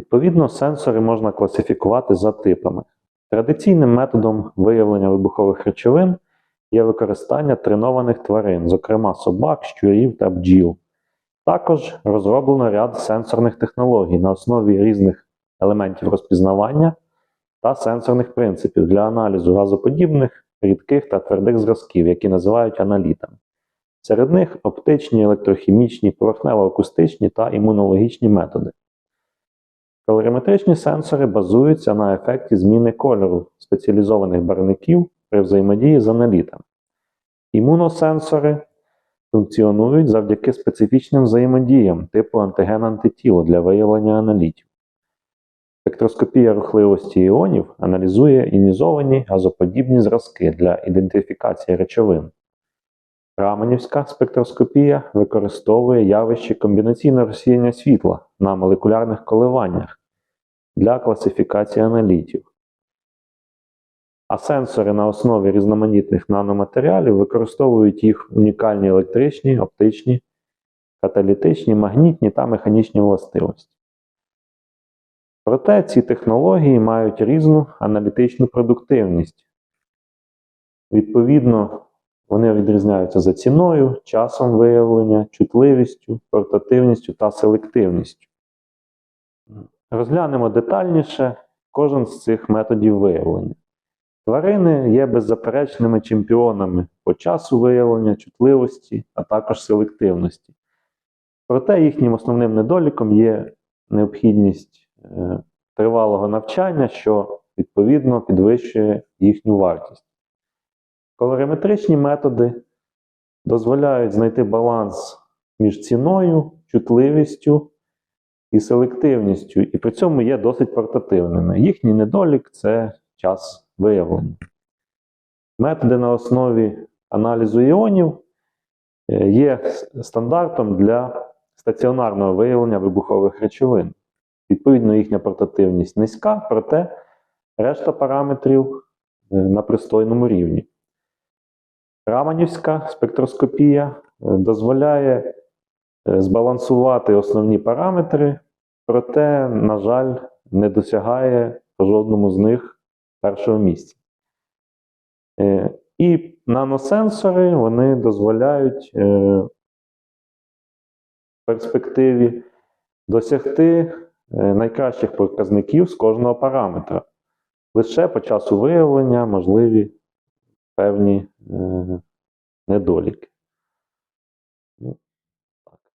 Відповідно, сенсори можна класифікувати за типами. Традиційним методом виявлення вибухових речовин є використання тренованих тварин, зокрема собак, щурів та бджіл. Також розроблено ряд сенсорних технологій на основі різних елементів розпізнавання та сенсорних принципів для аналізу газоподібних, рідких та твердих зразків, які називають аналітами. Серед них оптичні, електрохімічні, поверхнево-акустичні та імунологічні методи. Калориметричні сенсори базуються на ефекті зміни кольору спеціалізованих барвників при взаємодії з аналітами. Імуносенсори функціонують завдяки специфічним взаємодіям типу антиген-антитіло для виявлення аналітів. Спектроскопія рухливості іонів аналізує іонізовані газоподібні зразки для ідентифікації речовин. Раменівська спектроскопія використовує явище комбінаційного розсіяння світла на молекулярних коливаннях для класифікації аналітів. А сенсори на основі різноманітних наноматеріалів використовують їх унікальні електричні, оптичні, каталітичні, магнітні та механічні властивості. Проте ці технології мають різну аналітичну продуктивність. Відповідно, вони відрізняються за ціною, часом виявлення, чутливістю, портативністю та селективністю. Розглянемо детальніше кожен з цих методів виявлення. Тварини є беззаперечними чемпіонами по часу виявлення, чутливості, а також селективності. Проте їхнім основним недоліком є необхідність е, тривалого навчання, що відповідно підвищує їхню вартість. Колориметричні методи дозволяють знайти баланс між ціною, чутливістю і селективністю, і при цьому є досить портативними. Їхній недолік це час виявлення. Методи на основі аналізу іонів е, є стандартом для стаціонарного виявлення вибухових речовин. Відповідно, їхня портативність низька, проте решта параметрів е, на пристойному рівні. Раманівська спектроскопія е, дозволяє збалансувати основні параметри, проте, на жаль, не досягає жодному з них першого місця. Е, І наносенсори вони дозволяють е, в перспективі досягти е, найкращих показників з кожного параметра. Лише по часу виявлення можливі певні е, недоліки.